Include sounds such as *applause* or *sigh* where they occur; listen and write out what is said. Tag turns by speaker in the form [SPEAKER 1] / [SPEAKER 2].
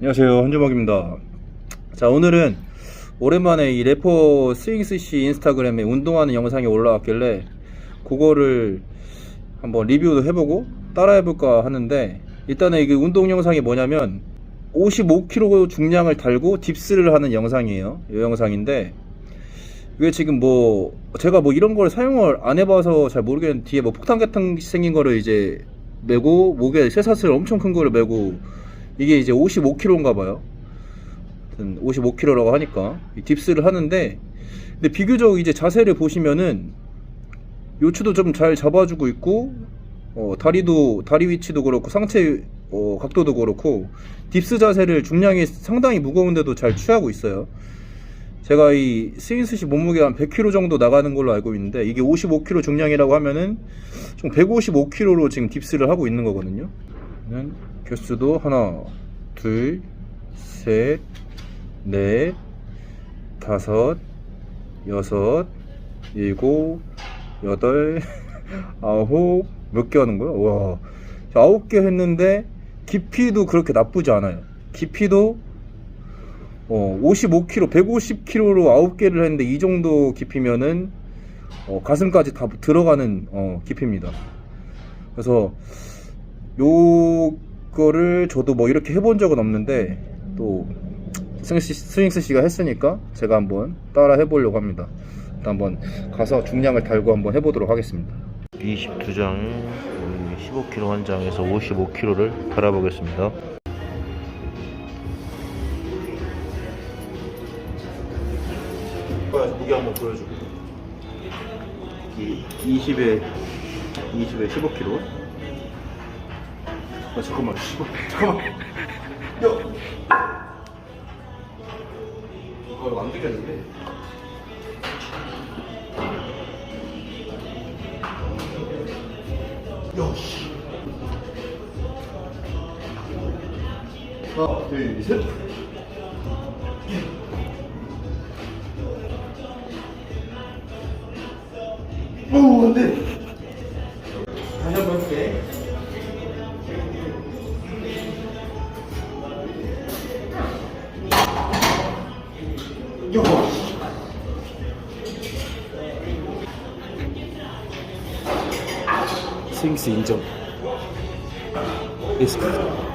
[SPEAKER 1] 안녕하세요. 한주먹입니다. 자 오늘은 오랜만에 이 래퍼 스윙스씨 인스타그램에 운동하는 영상이 올라왔길래 그거를 한번 리뷰도 해보고 따라해볼까 하는데 일단은 이게 운동 영상이 뭐냐면 55kg 중량을 달고 딥스를 하는 영상이에요. 이 영상인데 이게 지금 뭐 제가 뭐 이런 걸 사용을 안 해봐서 잘 모르겠는데 뒤에 뭐 폭탄 같은 생긴 거를 이제 메고 목에 쇠사슬 엄청 큰 거를 메고 이게 이제 55kg인가 봐요. 55kg라고 하니까 이 딥스를 하는데 근데 비교적 이제 자세를 보시면은 요추도 좀 잘 잡아주고 있고 어, 다리도 다리 위치도 그렇고 상체 어, 각도도 그렇고 딥스 자세를 중량이 상당히 무거운데도 잘 취하고 있어요. 제가 이 스윙스시 몸무게 한 100kg 정도 나가는 걸로 알고 있는데 이게 55kg 중량이라고 하면은 총 155kg로 지금 딥스를 하고 있는 거거든요. 는 개수도 하나, 둘, 셋, 넷, 다섯, 여섯, 일곱, 여덟, *laughs* 아홉 몇 개 하는 거야? 와, 자, 아홉 개 했는데 깊이도 그렇게 나쁘지 않아요. 깊이도 어, 55kg, 150kg로 9개를 했는데 이 정도 깊이면은 어, 가슴까지 다 들어가는 어, 깊이입니다. 그래서 요 거를 저도 뭐 이렇게 해본 적은 없는데 또 스윙스, 스윙스 씨가 했으니까 제가 한번 따라 해보려고 합니다. 일단 한번 가서 중량을 달고 한번 해보도록 하겠습니다.
[SPEAKER 2] 22장에 15kg 한 장에서 55kg를 달아보겠습니다.
[SPEAKER 1] 무게 한번 보여주고 20에 20에 15kg 아 잠깐만 15 잠깐만. 야. 어, 이거 안 되겠는데? 야 씨. 하나 둘 셋. 오, 안 돼. 요. 스윙스 인정. 리스크.